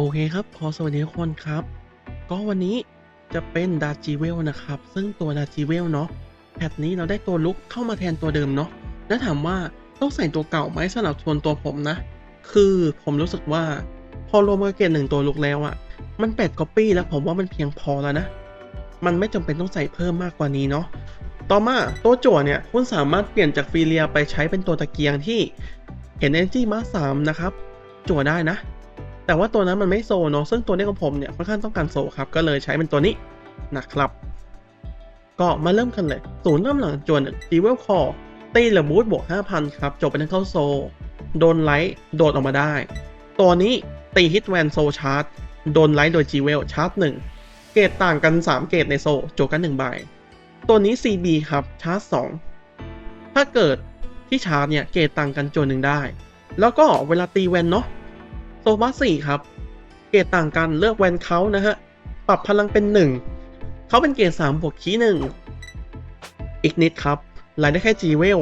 โอเคครับขอสวัสดีทุกคนครับ ก็วันนี้จะเป็นดาจิเวลนะครับ ซึ่งตัวดาจิเวลเนาะแพทนี้เราได้ตัวลุกเข้ามาแทนตัวเดิมเนาะแล้วถามว่าต้องใส่ตัวเก่าไหมสำหรับส่วนตัวผมนะ คือผมรู้สึกว่า พอรวมกับเกตหนึ่งตัวลุกแล้วอะมันแปดก๊อปปี้แล้วผมว่ามันเพียงพอแล้วนะ มันไม่จำเป็นต้องใส่เพิ่มมากกว่านี้เนาะต่อมาตัวจั่วเนี่ยคุณสามารถเปลี่ยนจากฟีเรียไปใช้เป็นตัวตะเกียงที่เห็น Energy มาสามนะครับจั่วได้นะ แต่ว่าตัวนั้นมันไม่โซเนาะซึ่งตัวนี้ของผมเนี่ยค่อนข้างต้องการโซครับ ก็เลยใช้เป็นตัวนี้นะครับ ก็มาเริ่มกันเลยศูนย์เริ่มหลังจวนจีเวลคอตีรือบูทบวก5,000 ครับ จบไปทั้งเข้าโซ โดนไลท์โดดออกมาได้ ตัวนี้ตีฮิตแวนโซชาร์จโดนไลท์โดยจีเวลชาร์จ1เกรดต่างกัน 3 เกรดในโซโจกัน1ใบตัวนี้ CB ครับชาร์จ2ถ้าเกิดที่ชาร์จเนี่ยเกรดต่างกันจวนหนึ่งได้ แล้วก็เวลาตีแวนเนาะ โซบัสสี่ครับ เกรดต่างกันเลือกแวนเขานะฮะ ปรับพลังเป็น1เขาเป็นเกรด3บวกคีย์หนึ่งอีกนิดครับไล่ได้แค่จีเวล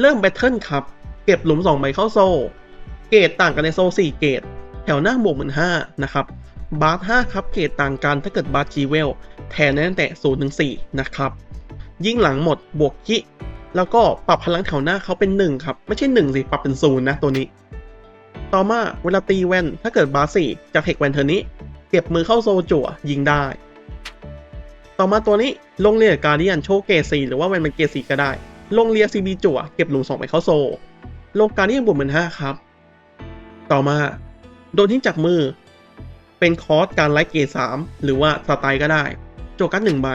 เริ่มแบทเทิลครับ เก็บหลุม2ใบเข้าโซ เกรดต่างกันในโซ4เกรดแถวหน้าบวกเหมือน5นะครับ บาร์5ครับ เกรดต่างกันถ้าเกิดบาร์จีเวล แทนได้ตั้งแต่0ถึง4นะครับ ยิ่งหลังหมดบวกคิแล้วก็ปรับพลังแถวหน้าเขาเป็น 1 ครับ ไม่ใช่ 1 สิ ปรับเป็น0นะตัวนี้ ต่อมาเวลาตีแวนถ้าเกิดบาสี่จากเทคแวนเทอร์นี้ เก็บมือเข้าโซจั่วยิงได้ ต่อมาตัวนี้ลงเรียการเดียนโชเกรดสี่หรือว่าแวนเป็นเกรดสี่ก็ได้ ลงเรียซีบีจั่วเก็บหลุมสองไปเข้าโซ ลงการเดียนบวกเหมือนห้าครับ ต่อมาโดนทิ้งจากมือ เป็นคอร์สการไลท์เกสามหรือว่าสไตล์ก็ได้โจกันหนึ่งใบ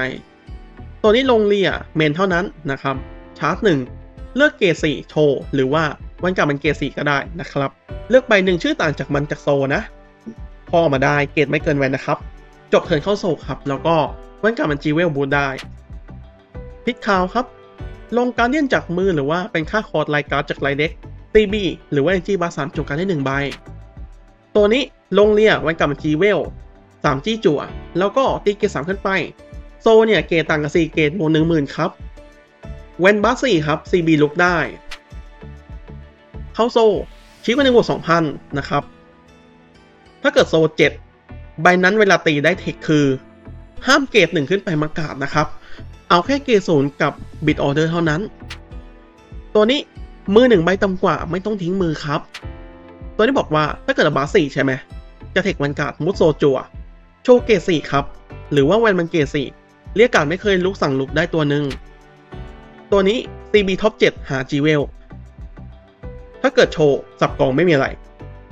ตัวนี้ลงเรียเมนเท่านั้นนะครับชาร์จหนึ่งเลือกเกสี่โชหรือว่า วันกลับเป็นเกรดสี่ก็ได้นะครับ เลือกใบหนึ่งชื่อต่างจากมันจากโซนะ พอออกมาได้เกรดไม่เกินแวนนะครับ จบเทิร์นเข้าโซครับ แล้วก็วันกลับมันจีเวลบูได้ พิกคาวครับ ลงการเดียนจากมือหรือว่าเป็นค่าคอร์ดไลการ์ดจากไลเด็กตีบีหรือว่าเอ็นจีบาสามจบการได้หนึ่งใบ ตัวนี้ลงเรียวันกลับมันจีเวลสามจี้จั่ว แล้วก็ตีเกรดสามขึ้นไป โซเนี่ยเกรดต่างกับสี่เกรดโมหนึ่งหมื่นครับเวนบัสสี่ครับซีบีลุกได้ เข้าโซชี้ไปในบวก2,000 นะครับ ถ้าเกิดโซ7ใบนั้นเวลาตีได้เทคคือ ห้ามเกรดหนึ่งขึ้นไปมากาดนะครับ เอาแค่เกรดศูนย์กับบิดออเดอร์เท่านั้น ตัวนี้มือหนึ่งใบต่ำกว่าไม่ต้องทิ้งมือครับ ตัวนี้บอกว่าถ้าเกิดบาสี่ใช่ไหมจะเทควันการ์ดมุดโซจัวโชว์เกรดสี่ครับ หรือว่าแวนมันเกรดสี่เรียกการดไม่เคยลุกสั่งลุกได้ตัวหนึ่งตัวนี้ CB ท็อป7หา G w e l ถ้าเกิดโชว์สับกองไม่มีอะไร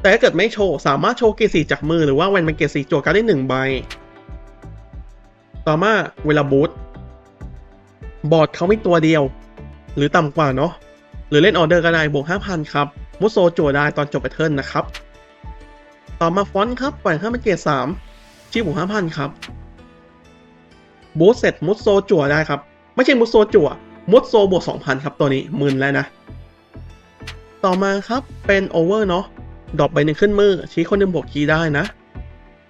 แต่ถ้าเกิดไม่โชว์สามารถโชว์เกรดสีจากมือหรือว่าแวนเป็นเกรดสีจั่วการได้หนึ่งใบ ต่อมาเวลาบูทบอร์ดเขาไม่ตัวเดียว หรือต่ำกว่าเนาะหรือเล่นออเดอร์ก็ได้บวก5,000 ครับ มุดโซจั่วได้ตอนจบแพทเทิร์นนะครับ ต่อมาฟอนต์ครับปล่อยข้ามเป็นเกรด3ชี้บวก5,000 ครับบูทเสร็จมุดโซจั่วได้ครับ ไม่ใช่มุดโซจั่วมุดโซบวก2,000 ครับตัวนี้หมื่นแล้วนะ ต่อมาครับเป็นโอเวอร์เนาะดรอปใบหนึ่งขึ้นมือ ชี้คนหนึ่งบวกคีได้นะ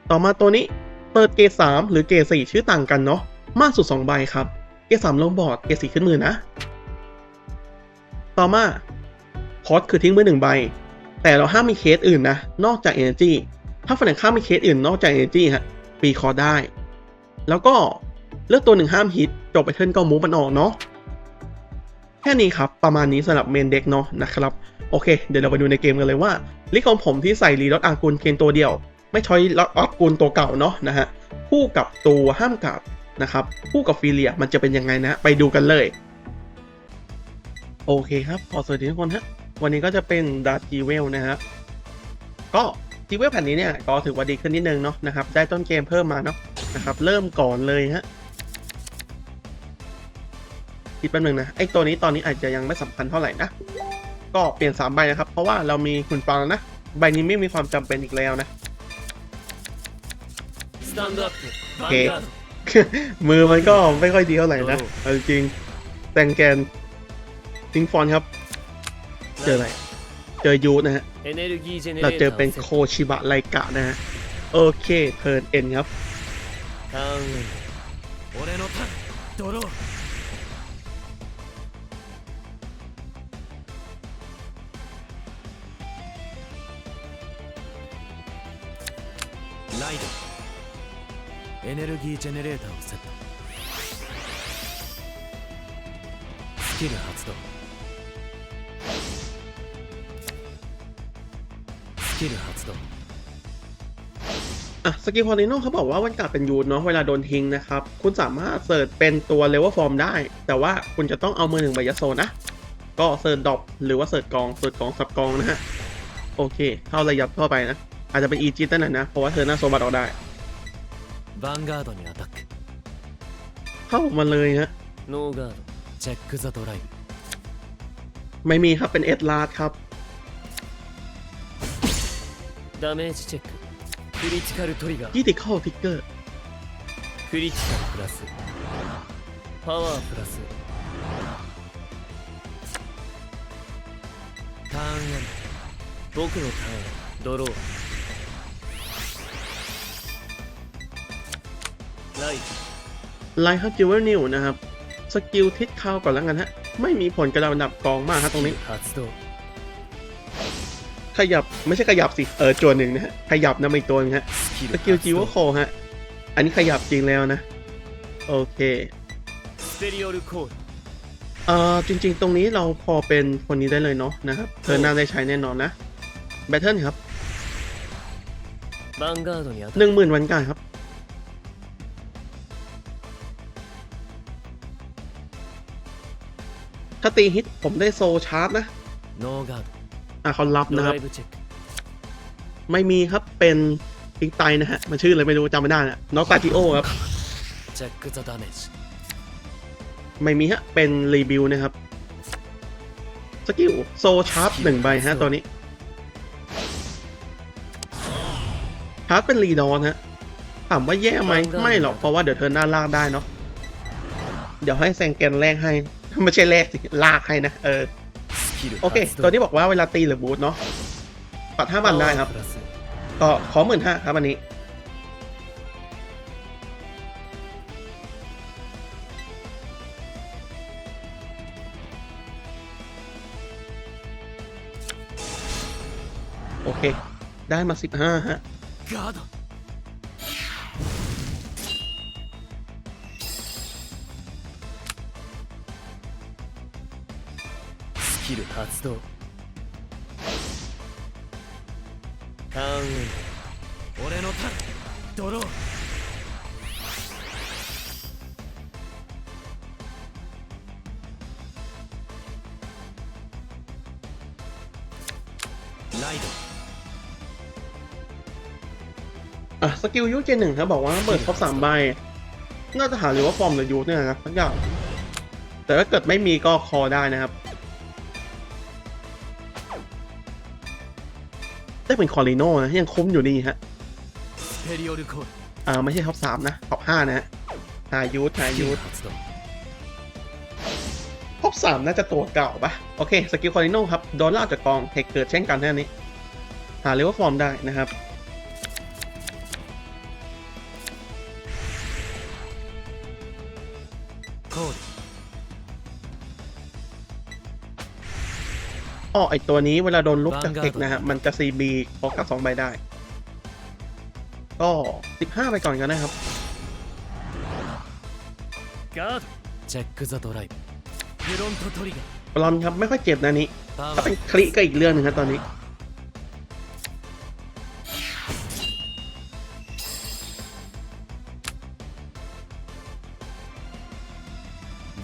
ต่อมาตัวนี้เปิดเกรดสามหรือเกรดสี่ชื่อต่างกันเนาะมากสุด2ใบครับ เกรดสามลงบอร์ดเกรดสี่ขึ้นมือนะ ต่อมาคอสคือทิ้งมือหนึ่งใบ แต่เราห้ามมีเคสอื่นนะ นอกจาก Energy ถ้าฝั่งไหนข้ามมีเคสอื่นนอกจาก Energy ฮะปีคอได้ แล้วก็เลือกตัวหนึ่งห้ามฮิตจบไปเทิร์นก็มูฟมันออกเนาะแค่นี้ครับ ประมาณนี้สำหรับเมนเด็กเนาะนะครับ โอเค เดี๋ยวเราไปดูในเกมกันเลยว่า ลิกของผมที่ใส่รีลอตอากูลเกนตัวเดียว ไม่ใช้ลอตอากูลตัวเก่าเนาะนะฮะคู่กับตัวห้ามกัดนะครับคู่กับฟิเลียมันจะเป็นยังไงนะ ไปดูกันเลย โอเคครับขอสวัสดีทุกคนฮะวันนี้ก็จะเป็นดาร์จีเวลนะฮะก็จีเวลแผ่นนี้เนี่ยก็ถือว่าดีขึ้นนิดนึงเนาะนะครับได้ต้นเกมเพิ่มมาเนาะนะครับเริ่มก่อนเลยฮะคิดแป๊บนึงนะไอ้ตัวนี้ตอนนี้อาจจะยังไม่สำคัญเท่าไหร่นะ ก็เปลี่ยน3ใบนะครับ เพราะว่าเรามีหุ่นปังแล้วนะ ใบนี้ไม่มีความจำเป็นอีกแล้วนะ โอเค มือมันก็ไม่ค่อยดีเท่าไหร่นะเอาจริงแตงแกนทิงฟอนครับ เจออะไร เจอยูนะฮะ เราเจอเป็นโคชิบะไลกะนะฮะ โอเคเพิร์นเอ็นครับ エネルギージェネレーターをセットスキル発動スキル発動 อ่ะสกิลพอลิโนเขาบอกว่าวันกาดเป็นยูนเนาะเวลาโดนทิ้งนะครับ คุณสามารถเสิร์ชเป็นตัวเลเวลฟอร์มได้ แต่ว่าคุณจะต้องเอามือหนึ่งใบยาโซนะ ก็เสิร์ชดรอปหรือว่าเสิร์ชกองเสิร์ชกองสับกองนะฮะ โอเค เข้าระยับเข้าไปนะ อาจจะเป็นอีจิตนั่นนะ เพราะว่าเธอหน้าโซบัตออกได้ ヴァンガードにアタック เข้ามาเลยฮะ ノーガードチェックザドライブ ไม่มีครับเป็นเอ็ดลาร์ดครับ ダメージチェッククリティカルトリガー ยี่ติเข้าทิกเกอร์ クリティカルプラスパワープラスターンエンド僕のターンドロー เลยไลท์ฮัตจิวเวอร์นิวนะครับ สกิลทิศเข้าก่อนแล้วกันฮะ ไม่มีผลกระดาษดับกองมากฮะตรงนี้ ขยับไม่ใช่ขยับสิ เออจวนหนึ่งนะฮะ ขยับนะอีกตัวนึงฮะ สกิลจิวเวอร์โคฮะ อันนี้ขยับจริงแล้วนะ โอเคเอ่อจริง ๆ ตรงนี้เราพอเป็นคนนี้ได้เลยเนาะนะครับเธอน่าได้ใช้แน่นอนนะแบทเทิลครับหนึ่งหมื่นวันการครับ ถ้าตีฮิตผมได้โซชาร์ตนะอะเขารับนะครับ ไม่มีครับเป็นพิงไตนะฮะ มันชื่ออะไรไม่รู้จำไม่ได้นะน็อกตาจิโอครับ ไม่มีฮะ เป็นรีบิวนะครับ สกิลโซชาร์ปหนึ่งใบฮะ ตอนนี้ ชาร์ปเป็นรีดอนฮะ ถามว่าแย่ไหม ไม่หรอก เพราะว่าเดี๋ยวเธอหน้าล่างได้เนาะ เดี๋ยวให้แซงแกนแรกให้ ไม่ใช่แลกสิลากให้นะ เออ โอเค ตัวนี้บอกว่าเวลาตีหรือบูทเนาะปัดห้าพันได้ครับ ก็ขอหมื่นห้าครับอันนี้ โอเค ได้มาสิบห้าฮะ キル発動ターンエンド俺のターンドローライ อ่ะ สกิลยูเจนหนึ่งครับ บอกว่าเปิดครบสามใบ น่าจะหาหรือว่าฟอร์มหรือยูเนี่ยนะทั้งอย่างแต่ถ้าเกิดไม่มีก็คอได้นะครับ อ้ยเป็นคอริโนนะยังคุ้มอยู่นี่ฮะเอ่าไม่ใช่ท็อปสามนะท็อปห้านะฮะฮายุทฮายุทท็อปสามน่าจะตัวเก่าปะโอเค สกิลคอริโนครับ โดนล่าจากกองเทคเกิดเช่นกันแค่นี้ หาเลเวลฟอร์มได้นะครับ อ๋อไอตัวนี้เวลาโดนลุกจากเทคนะฮะ มันจะซีบีพกกับสองใบได้ ก็สิบห้าไปก่อนกันนะครับแจ็คซาโตไรปลอมครับไม่ค่อยเจ็บนะนี้ถ้าเป็นคลิก็อีกเรื่องหนึ่งครับตอนนี้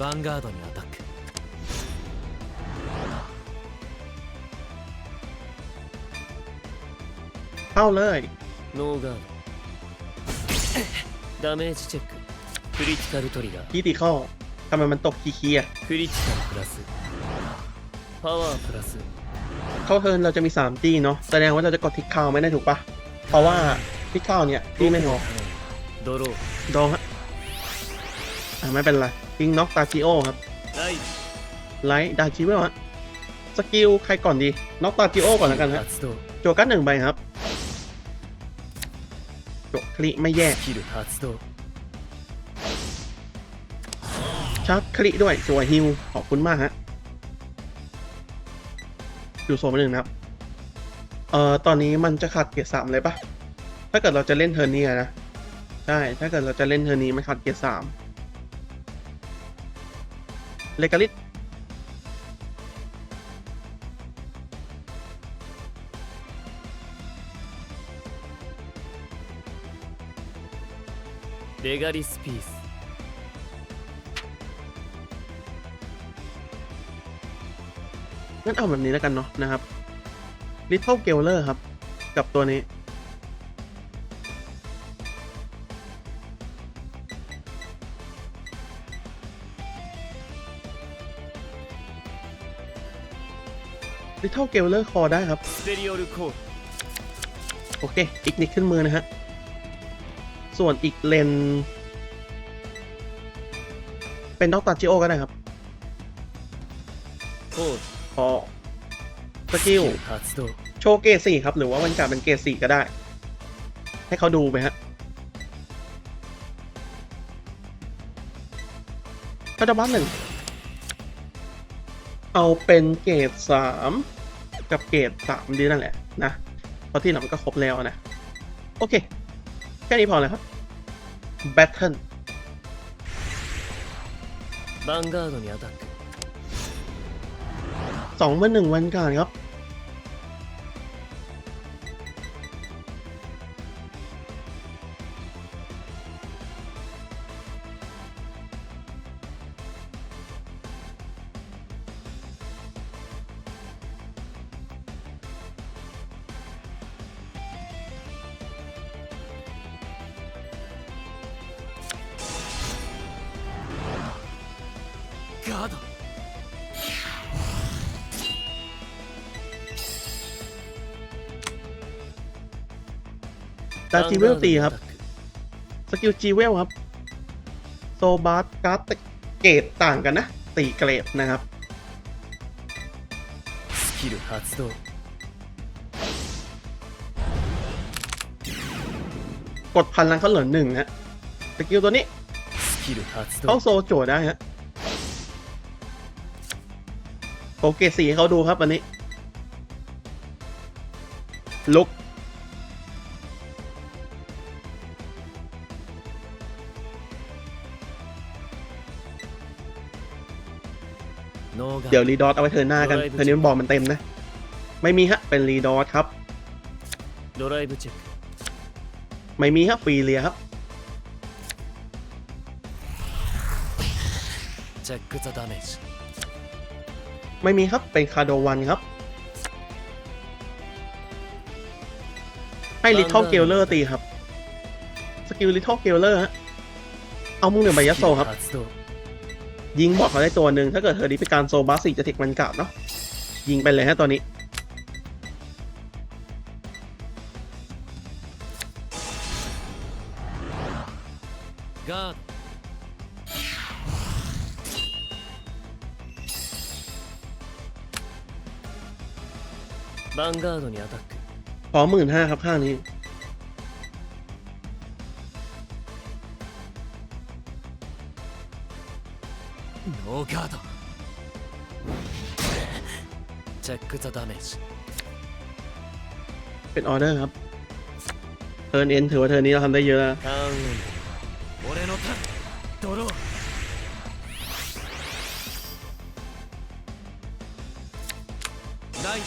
บังการ์ンガードにアทัก เข้าเลย ノーガードダメージチェッククリティカルトリガー คีติเข้าทำไมมันตกคีคีอะ クリティカルプラスパワープラス เข้าเทิร์นเราจะมี 3 จี้เนาะ แสดงว่าเราจะกดทิกคาวไม่ได้ถูกปะเพราะว่าทิกคาวเนี่ยจี้ไม่พอ ドロー โดนฮะอ่าไม่เป็นไรทิ้งน็อกตาจิโอครับ ライ ไลท์ดาจิเวลฮะ สกิลใครก่อนดีน็อกตาจิโอก่อนแล้วกันฮะ 発動 โจกัสหนึ่งใบครับ โจคลิไม่แย่ชอบคลิด้วยสวยฮิวขอบคุณมากฮะอยู่โซนหนึ่งนะครับ เอ่อ ตอนนี้มันจะขาดเกียร์สามเลยปะถ้าเกิดเราจะเล่นเทอร์นี้นะ ใช่ ถ้าเกิดเราจะเล่นเทอร์นี้มันขาดเกียร์สามเลกาลิต レガリスピース งั้นเอาแบบนี้แล้วกันเนาะนะครับ Little g a l e r ครับ กับตัวนี้ Little g a l e r คอได้ครับ ステリオルコール โอเค อีกนิดขึ้นมือนะฮะ ส่วนอีกเลน เป็นด็อกตัดจิโอก็ได้ครับพอสกิลโชว์เกรสี่ครับ หรือว่าวันกาเป็นเกรสี่ก็ได้ ให้เขาดูไหมฮะถ้าจะบ้านหนึ่ง เอาเป็นเกตสามกับเกตสามดีนั่นแหละนะเพราะที่หนัำก็ครบแล้วนะ โอเค แค่นี้พอเลยครับแบทเทิลสองเมื่อหนึ่งวันก่อนครับ จีเวลตีครับ สกิลจีเวลครับ โซบาร์การ์ดเกตต่างกันนะตีเกรดนะครับสกิลฮัตโตกดพลังเขาเหลือหนึ่งนะสกิลตัวนี้เขาโซโจได้ฮะโอเคสีเขาดูครับอันนี้ลุก เดี๋ยว ー รีดอทเอาไว้เทิร์นหน้ากัน เทิร์นนี้มันบอกมันเต็มนะ ไม่มีฮะ เป็นรีดอทครับ ドドライブチェック ไม่มีฮะฟรีเลียครับ チェックザダメージ ไม่มีครับ เป็นคาโดวันครับ ให้ลิท t ลเกลเลอร์ตีครับ สกิลลิท t ลเกลเลอร์ฮะ เอามุงหนึ่งใบยัดโซครับ 発動 ยิงบอกเขาได้ตัวหนึ่งถ้าเกิดเธอดีไปการโซบัสสี่จะเทคมันเก่าเนาะยิงไปเลยฮะตอนนี้ก็พร้อมหมื่นห้าครับข้างนี้ チェックザダメージ เป็นออเดอร์ครับ เทิร์นเอ็นถือว่าเทิร์นนี้เราทำได้เยอะแล้ว ターンエンド俺のターンドローライン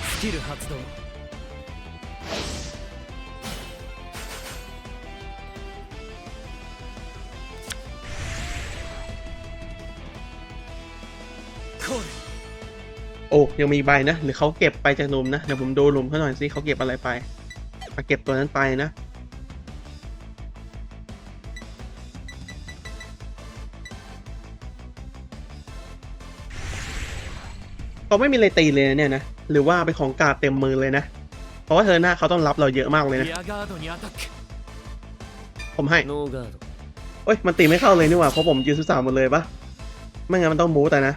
スキル発動 โอ้ยังมีใบนะ หรือเขาเก็บไปจากลุมนะ เดี๋ยวผมดูลุมเขาหน่อยสิเขาเก็บอะไรไปมาเก็บตัวนั้นไปนะเขาไม่มีเลยตีเลยเนี่ยนะ หรือว่าเป็นของกาดเต็มมือเลยนะ เพราะว่าเธอหน้าเขาต้องรับเราเยอะมากเลยนะ ผมให้ โอ้ย มันตีไม่เข้าเลยนี่หว่า เพราะผมยืนสุสามหมดเลยปะไม่งั้นมันต้องบูแต่นะ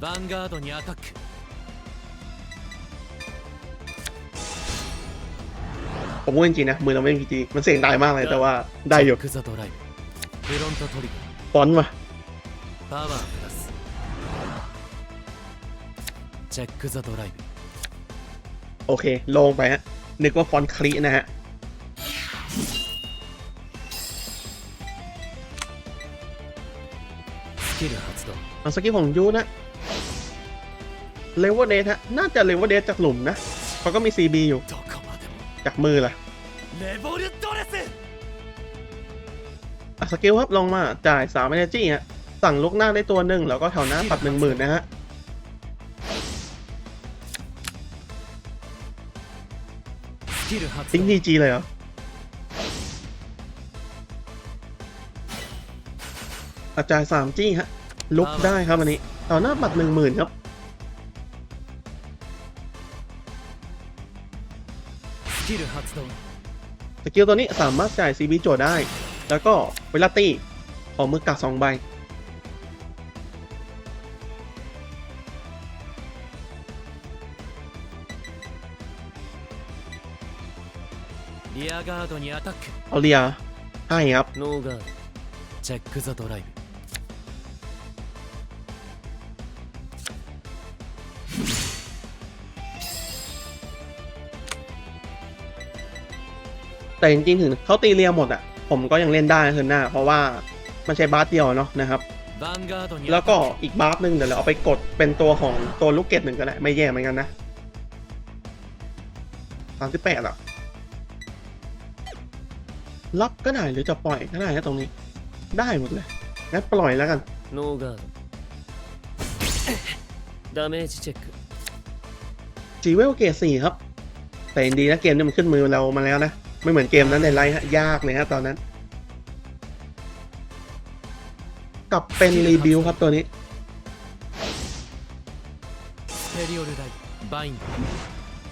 ヴァンガードにアタック ผมพูดจริงๆนะ มือเราไม่มีจริงมันเสียงดังมากเลยแต่ว่าได้อยู่ チェックザドライブフロントトリガ ฟอนต์ว่ะ ーパワープラスチェックザドライブ โอเค ลงไปฮะ นึกว่าฟอนต์คลีนะฮะ スキル発動 เอาสกิลของยูนะ เลเวอร์เดทฮะ น่าจะเลเวอร์เดทจากหลุมนะเขาก็มี CB อยู่ จากมือล่ะสกิลครับลงมาจ่ายสามเอเนจีฮะ สั่งลุกหน้าได้ตัวหนึ่งแล้วก็แถวหน้าปรับหนึ่งหมื่นนะฮะทิ้งดีจีเลยเหรออาจารย์สามจี้ฮะ ลุกได้ครับอันนี้ ต่อหน้าบัตรหนึ่งหมื่นครับ สกิลตัวนี้สามารถจ่าย CB โจทย์ได้ แล้วก็เวลาตีขอมือกักสองใบ リアガードにアタック เอาเรียให้ครับ ノーガードチェックザドライブ แต่จริงๆถึงเขาตีเรียหมดอะ ผมก็ยังเล่นได้คืนหน้า เพราะว่ามันใช้บาสเดียวเนาะนะครับ แล้วก็อีกบาสหนึ่งเดี๋ยวเราเอาไปกดเป็นตัวของตัวลูกเกตหนึ่งก็ได้ไม่แย่เหมือนกันนะสามสิบแปดอะรับก็ได้หรือจะปล่อยก็ได้นะตรงนี้ ได้หมดเลยงั้นปล่อยแล้วกันโนกาดามจเช็คจีเวลเกตสี่ครับ แต่ดีนะเกมนี้มันขึ้นมือเรามาแล้วนะ ไม่เหมือนเกมนั้นในไลฟ์ฮะยากเลยฮะตอนนั้น กลับเป็นรีบิวครับตัวนี้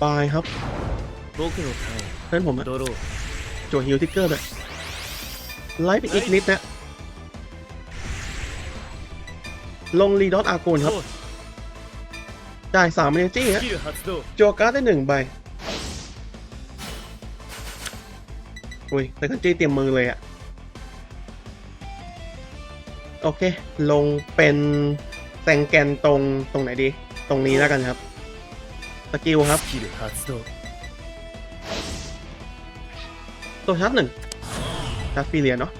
บายครับเพื่อนผมอะโจฮิวทิกเกอร์เลยไลฟ์อีกนิดนะ ลงรีดอทอากูนครับจ่ายสามเนจี้ฮะจัวการ์ดได้หนึ่งใบ อุ้ยแต่วก็จี้เตรียมมือเลยอะโอเค ลงเป็นแซงแกนตรงตรงไหนดี ตรงนี้แล้วกันครับ สกิลครับตัวชาร์จหนึ่งชาร์จฟรีเลียเนาะ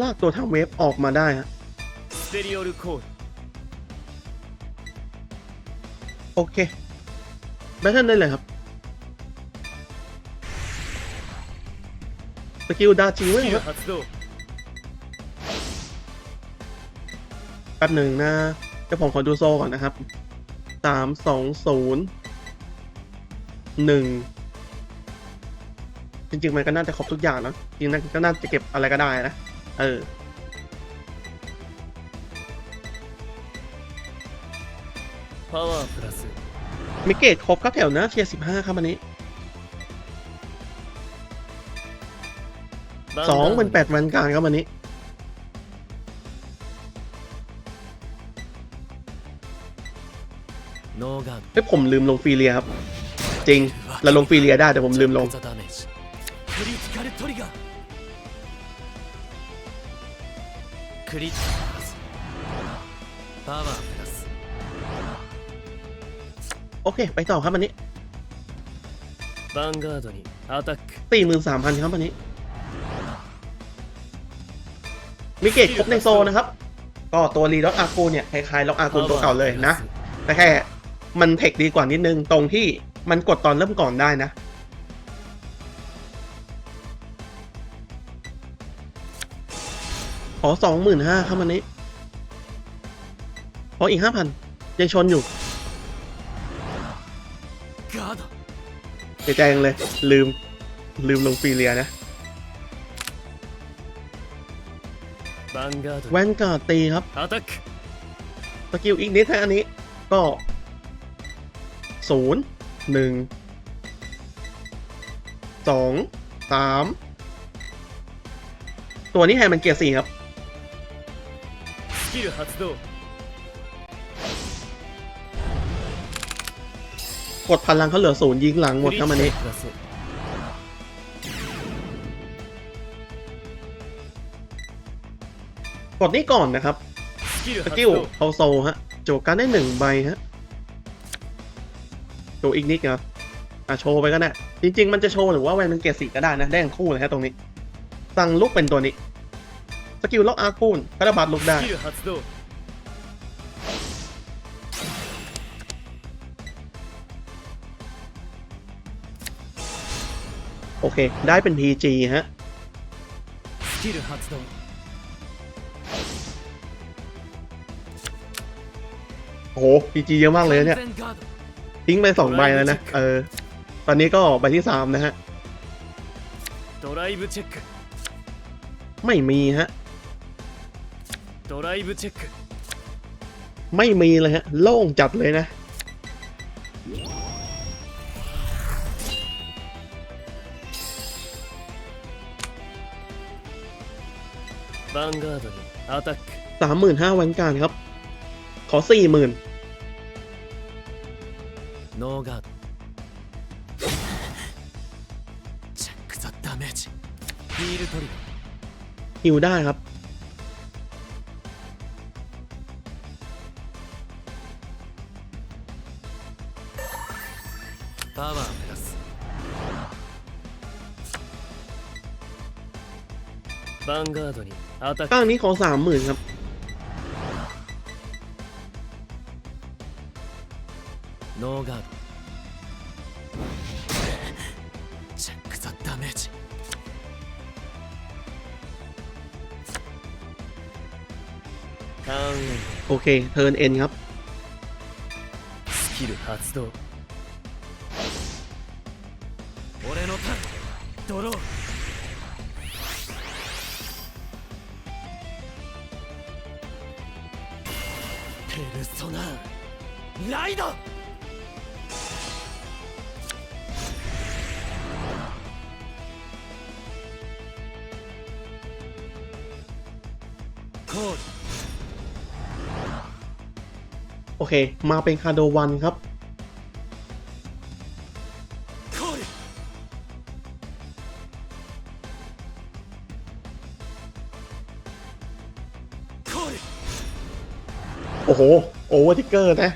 ลากตัวทางเวฟออกมาได้ฮะโอเคแบทเทิลได้เลยครับ สกิลดาจิเว้ยแป๊บหนึ่งนะเดี๋ยวผมขอดูโซ่ก่อนนะครับสามสองศูนย์หนึ่งจริงๆ มันก็น่าจะครบทุกอย่างนะจริงๆก็น่าจะเก็บอะไรก็ได้นะ เออมิเกตครบครับแถวนะเทียสิบห้าครับอันนี้ สอง ガード เป็นแปดวันการครับอันนี้ ノーガード เฮ้ยผมลืมลงฟรีเรียครับ จริง เราลงฟรีเรียได้แต่ผมลืมลง ザダメージクリティカルトリガークリティカルパスパワープラス โอเค ไปต่อครับอันนี้ ヴァンガードにアタック สี่หมื่นสามพันครับอันนี้ มิเกตครบในโซนนะครับ ก็ตัวรีล็อกอากูเนี่ยคล้ายๆล็อกอากูตัวเก่าเลยนะแต่แค่มันเทคดีกว่านิดนึงตรงที่มันกดตอนเริ่มก่อนได้นะขอสองหมื่นห้าครับอันนี้ขออีกห้าพันยังชนอยู่ガードเสียใจจังเลยลืมลืมลงฟรีเรียนะ แวนการ์ดตีครับสกิลอีกนิดแค่อันนี้ก็ศูนย์หนึ่งสองสามตัวนี้แฮมันเกียร์สี่ครับกดพลังเขาเหลือศูนย์ยิงหลังหมดครับอันนี้ กดนี้ก่อนนะครับสกิลเอาโซฮะ โจกันได้หนึ่งใบฮะ โจอีกนิดครัอะโชว์ไปก็ได้จริง ๆ มันจะโชว์หรือว่าแวนเป็นเกศดสีก็ได้นะแดงคู่เลยฮะตรงนี้ สั่งลุกเป็นตัวนี้ สกิลล็อกอาคูนกระบาดลุกได้ โอเค ได้เป็น PG ฮะ โหพีจีเยอะมากเลยเนี่ย ทิ้งไปสองใบแล้วนะ เออ ตอนนี้ก็ใบที่สามนะฮะ ไม่มีฮะ ไม่มีเลยฮะ โล่งจัดเลยนะ สามหมื่นห้าวันการครับ ขอสี่หมื่น ノーガードチェックザダメージヒールトリガー ฮิวได้ครับ パワープラスヴァンガードにアタック ข้างนี้ขอสามหมื่นครับ ノーガードチェックザダメージターンエン โอเค เทิร์นเอ็นครับ ドスキル発動 โอเค มาเป็นคาโดวันครับ โอ้โห โอเวอร์ทิกเกอร์นะ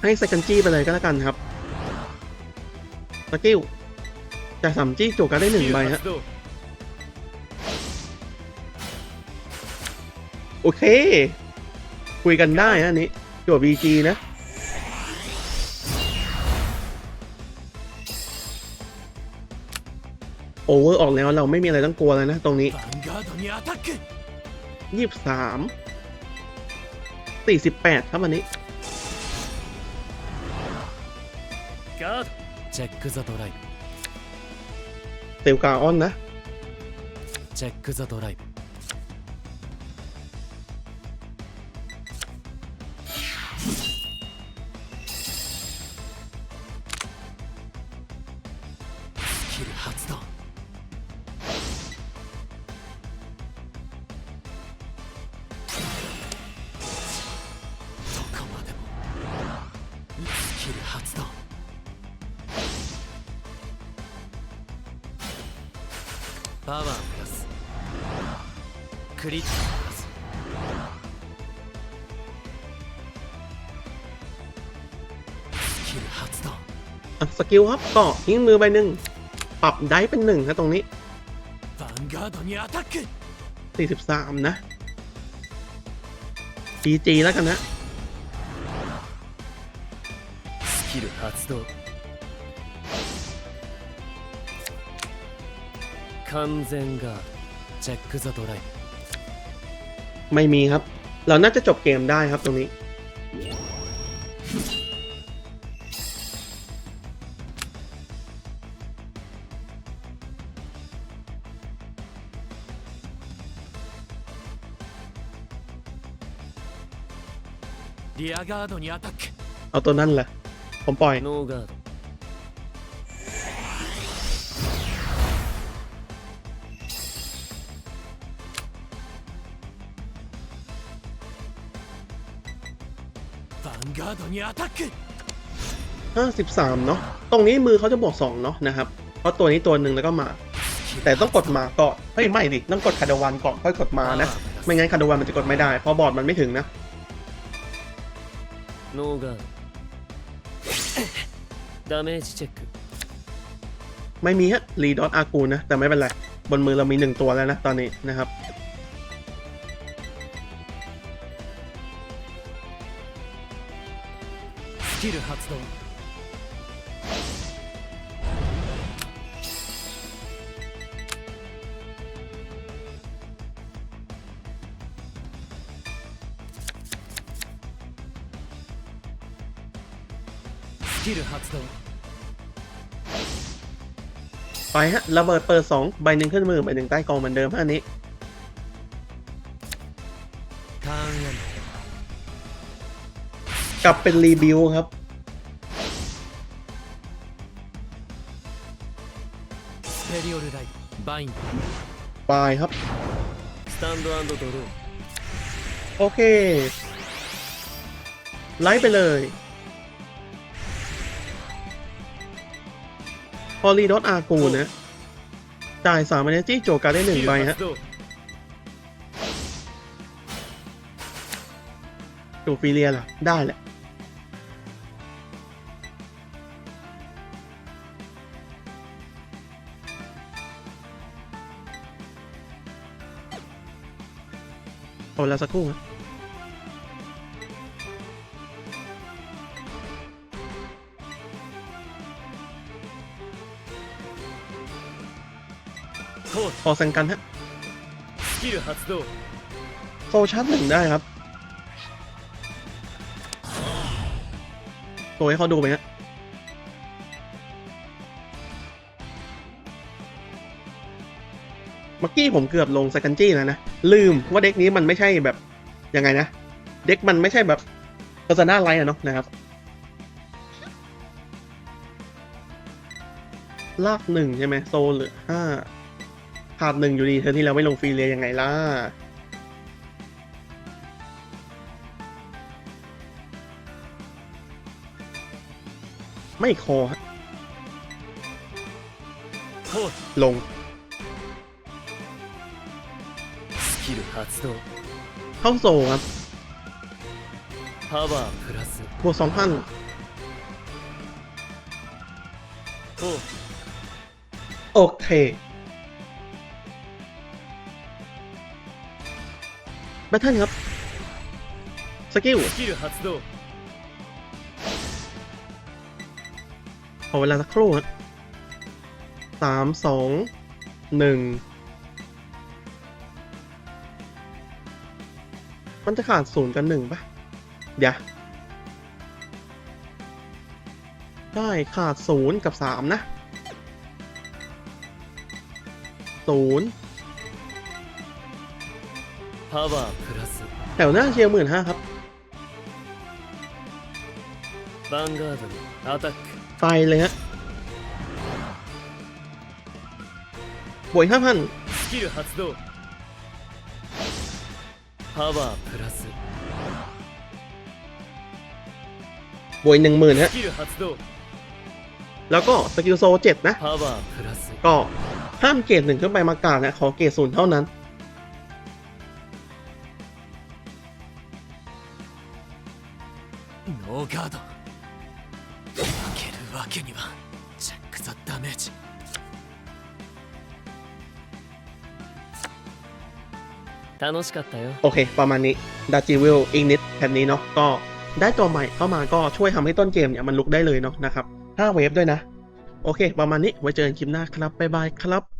ให้เซกันจี้ไปเลยก็แล้วกันครับตะกิ้ จากสามจี้จั่วกันได้หนึ่งใบฮะโอเค คุยกันได้ฮะนี้จั่วบีจีนะโอเวอร์ออกแล้วเราไม่มีอะไรต้องกลัวเลยนะตรงนี้ยี่สิบสามสี่สิบแปดครับวันนี้เจ็คซาโตไล สเตลกาออนนะแจ็คกซาโดไลฟ์ กิลครับก็ทิ้งมือใบหนึ่งปรับได้เป็นหนึ่งครับตรงนี้ ヴァンガードにアタックสี่สิบสามนะ PG แล้วกันนะ スキル発動完全ガードチェックザドライブ ไม่มีครับ เราน่าจะจบเกมได้ครับตรงนี้ リアガードにアタック เอาตัวนั่นแหละ ผมปล่อย ノーガードヴァンガードにアタック53 เนาะ ตรงนี้มือเขาจะบวก2เนาะนะครับ เพราะตัวนี้ตัวหนึ่งแล้วก็มา スキル แต่ต้องกดมาก่อนเฮ้ยไม่ดิต้องกดคาร์ดวันก่อนค่อยกดมานะ ไม่งั้นคาร์ดวันมันจะกดไม่ได้ เพราะบอร์ดมันไม่ถึงนะ ノーガードダメージチェック ไม่มีฮะรีดอทอากูนะ แต่ไม่เป็นไร บนมือเรามีหนึ่งตัวแล้วนะตอนนี้นะครับ スキル発動 ไปฮะระเบิดเปิดสองใบหนึ่งขึ้นมือใบหนึ่งใต้กองเหมือนเดิมฮะนี้กลับเป็นรีบิวครับบายครับโอเค ไลฟ์ไปเลย อรีดอทอากูนะจ่ายสามเนจี้โจกาได้หนึ่งใบฮะจูฟิเลียล่ะ ได้แหละเอาละสักครู่นะ พอเซงกันฮะโซชาร์จหนึ่งได้ครับโชว์ให้เขาดูไปฮะเมื่อกี้ผมเกือบลงสกันจี้แล้วนะ ลืมว่าเด็กนี้มันไม่ใช่แบบ ยังไงนะ เด็กมันไม่ใช่แบบเพอร์ซนาไลน์นะเนาะนะครับ ลากหนึ่งใช่ไหมโซเหลือห้า ภาพหนึ่งอยู่ดีเธอที่เราไม่ลงฟรีเลยยังไงล่ะ ไม่คอโทษลงเข้าโซครับパบวกสองพันโอเค แบทเทิลครับ สกิลขอเวลาสักครู่ครัสามสองหนึ่งมันจะขาดศูนย์กันหนึ่งปะเดี๋ยวได้ขาดศูนย์กับสามนะศูนย์ パワープラス แถวหน้าเชียร์หมื่นห้าครับ ヴァンガードにアタック ไปเลยฮะบวกห้าพัน スキル発動パワープラス บวกหนึ่งหมื่นฮะ スキル発動 แล้วก็สกิลโซเจ็ดนะ パワープラス ก็ห้ามเกรดหนึ่งขึ้นไปมากาดนะ ขอเกรดศูนย์เท่านั้น ガード負けるわけにはチェック・ザ・ダメージโอเค ประมาณนี้ดัจิวิลอิงนิดแผ่นี้เนาะก็ได้ตัวใหม่เข้ามาก็ช่วยทำให้ต้นเกมเนี่ยมันลุกได้เลยเนาะนะครับ 5 เวฟด้วยนะ โอเค ประมาณนี้ไว้เจอกันคลิปหน้าครับ บ๊ายบายครับ